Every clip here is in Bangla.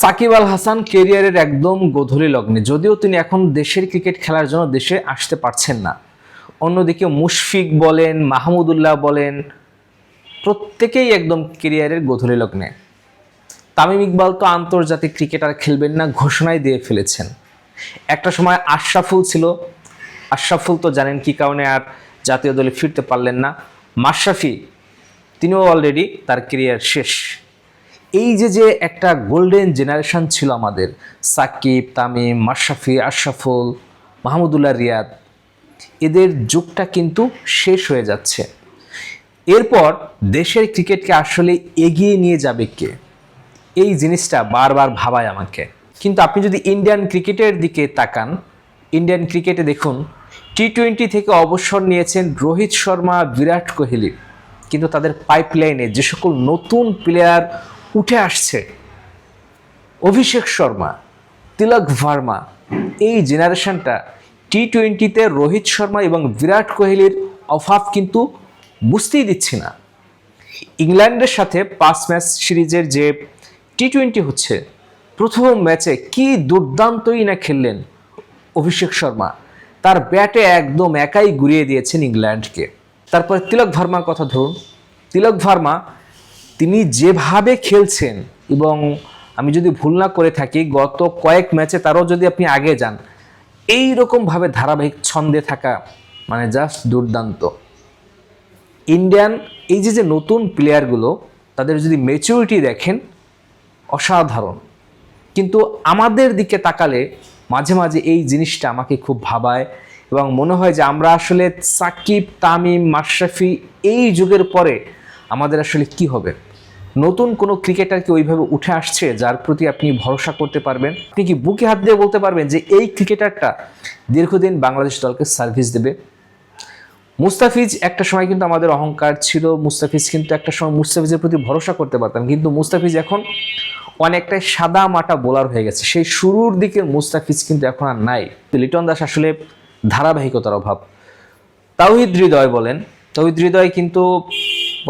সাকিব আল হাসান কেরিয়ারের একদম গোধূলি লগ্নে। যদিও তিনি এখন দেশের ক্রিকেট খেলার জন্য দেশে আসতে পারছেন না। অন্যদিকে মুশফিক বলেন মাহমুদুল্লাহ বলেন, প্রত্যেকেই একদম কেরিয়ারের গোধূলি লগ্নে। তামিম ইকবাল তো আন্তর্জাতিক ক্রিকেট আর খেলবেন না, ঘোষণাই দিয়ে ফেলেছেন। একটা সময় আশরাফুল ছিল। আশরাফুল তো জানেন কি কারণে আর জাতীয় দলে ফিরতে পারলেন না। মাশরাফি, তিনিও অলরেডি তার কেরিয়ার শেষ। এই যে যে একটা গোল্ডেন জেনারেশন ছিল আমাদের, সাকিব, তামিম মাশরাফি আশরাফুল, মাহমুদুল্লাহ রিয়াদ, এদের যুগটা কিন্তু শেষ হয়ে যাচ্ছে। এরপর দেশের ক্রিকেটকে আসলে এগিয়ে নিয়ে যাবে কে? এই জিনিসটা বারবার ভাবায় আমাকে। কিন্তু আপনি যদি ইন্ডিয়ান ক্রিকেটের দিকে তাকান ইন্ডিয়ান ক্রিকেটে দেখুন টি টোয়েন্টি থেকে অবসর নিয়েছেন রোহিত শর্মা, বিরাট কোহলি। কিন্তু তাদের পাইপলাইনে যে সকল নতুন প্লেয়ার উঠে আসছে। অভিষেক শর্মা, তিলক ভার্মা, এই জেনারেশনটা টি টোয়েন্টিতে রোহিত শর্মা এবং বিরাট কোহলির অভাব কিন্তু বুঝতেই দিচ্ছি না। ইংল্যান্ডের সাথে পাঁচ ম্যাচ সিরিজের যে টি টোয়েন্টি হচ্ছে, প্রথম ম্যাচে কি দুর্দান্তই না খেললেন অভিষেক শর্মা। তার ব্যাটে একদম একাই ঘুরিয়ে দিয়েছেন ইংল্যান্ডকে। তারপরে তিলক ভার্মার কথা ধরুন। তিলক ভার্মা তিনি যেভাবে খেলছেন, এবং আমি যদি ভুল না করে থাকি, গত কয়েক ম্যাচে তারও যদি আপনি আগে যান এই রকমভাবে ধারাবাহিক ছন্দে থাকা মানে জাস্ট দুর্দান্ত। ইন্ডিয়ান এই যে যে নতুন প্লেয়ারগুলো তাদের যদি মেচুরিটি দেখেন, অসাধারণ। কিন্তু আমাদের দিকে তাকালে মাঝে মাঝে এই জিনিসটা আমাকে খুব ভাবায়, এবং মনে হয় যে আমরা আসলে সাকিব, তামিম, মাশরাফি এই যুগের পরে আমাদের আসলে কি হবে? নতুন কোনো ক্রিকেটার কি ওইভাবে উঠে আসছে যার প্রতি আপনি ভরসা করতে পারবেন? আপনি কি বুকে হাত দিয়ে বলতে পারবেন যে এই ক্রিকেটারটা দীর্ঘদিন বাংলাদেশ দলকে সার্ভিস দেবে? মুস্তাফিজ একটা সময় কিন্তু আমাদের অহংকার ছিল, মুস্তাফিজ কিন্তু একটা সময় মুস্তাফিজের প্রতি ভরসা করতে পারতাম, কিন্তু মুস্তাফিজ এখন অনেকটাই সাদা মাটা বোলার হয়ে গেছে। সেই শুরুর দিকের মুস্তাফিজ কিন্তু এখন আর নাই। লিটন দাস আসলে ধারাবাহিকতার অভাব। তাওহিদ হৃদয় বলেন। তাওহিদ হৃদয় কিন্তু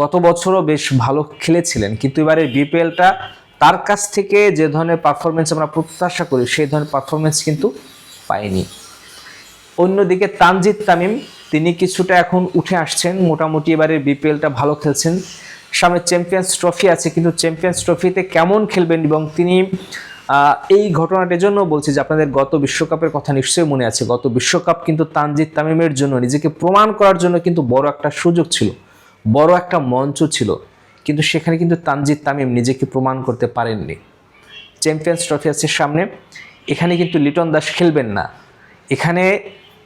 গত বছরও বেশ ভালো খেলেছিলেন, কিন্তু এবারে বিপিএলটা তার কাছ থেকে যে ধরনের পারফরমেন্স আমরা প্রত্যাশা করি, সেই ধরনের পারফরমেন্স কিন্তু পাইনি। অন্যদিকে তানজিদ তামিম, তিনি কিছুটা এখন উঠে আসছেন, মোটামুটি এবারে বিপিএলটা ভালো খেলছেন। সামনে চ্যাম্পিয়ন্স ট্রফি আছে, কিন্তু চ্যাম্পিয়ন্স ট্রফিতে কেমন খেলবেন এবং তিনি এই ঘটনাটার জন্য বলছি যে আপনাদের গত বিশ্বকাপের কথা নিশ্চয়ই মনে আছে। গত বিশ্বকাপ কিন্তু তানজিদ তামিমের জন্য নিজেকে প্রমাণ করার জন্য কিন্তু বড় একটা সুযোগ ছিল। বড় একটা মঞ্চ ছিল, কিন্তু সেখানে কিন্তু তানজিদ তামিম নিজেকে প্রমাণ করতে পারেননি। চ্যাম্পিয়ন্স ট্রফি আছে সামনে, এখানে কিন্তু লিটন দাস খেলবেন না। এখানে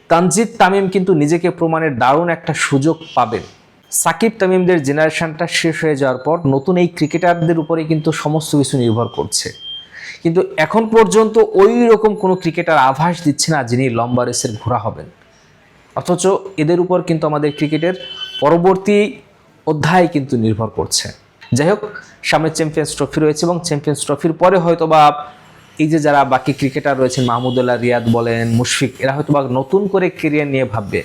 তানজিদ তামিম কিন্তু নিজেকে প্রমাণের দারুণ একটা সুযোগ পাবেন। সাকিব তামিমদের জেনারেশনটা শেষ হয়ে যাওয়ার পর নতুন এই ক্রিকেটারদের উপরে কিন্তু সমস্ত কিছু নির্ভর করছে। কিন্তু এখন পর্যন্ত ওই রকম কোনো ক্রিকেটার আভাস দিচ্ছে না যিনি লম্বা রেসের ঘোড়া হবেন। অথচ এদের উপর কিন্তু আমাদের ক্রিকেটের পরবর্তী অধ্যায় কিন্তু নির্ভর করছে। যাই হোক, সামনে চ্যাম্পিয়ন্স ট্রফি রয়েছে এবং চ্যাম্পিয়ন্স ট্রফির পরে হয়তো বা এই যে যারা বাকি ক্রিকেটার রয়েছেন মাহমুদুল্লাহ রিয়াদ বলেন, মুশফিক, এরা হয়তো বা নতুন করে কেরিয়ার নিয়ে ভাববে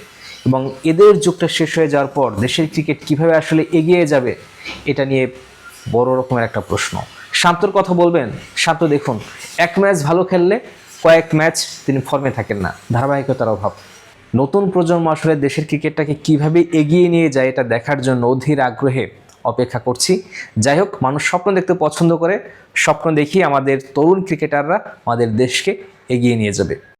এবং এদের যুগটা শেষ হয়ে যাওয়ার পর দেশের ক্রিকেট কীভাবে আসলে এগিয়ে যাবে, এটা নিয়ে বড় রকমের একটা প্রশ্ন। শান্তর কথা বলবেন? শান্ত, দেখুন, এক ম্যাচ ভালো খেললে কয়েক ম্যাচ তিনি ফর্মে থাকেন না। ধারাবাহিকতার অভাব। নতুন প্রজন্ম আসলে দেশের ক্রিকেটটাকে কীভাবে এগিয়ে নিয়ে যায় এটা দেখার জন্য অধীর আগ্রহে অপেক্ষা করছি। যাই হোক, মানুষ স্বপ্ন দেখতে পছন্দ করে, স্বপ্ন দেখি আমাদের তরুণ ক্রিকেটাররা আমাদের দেশকে এগিয়ে নিয়ে যাবে।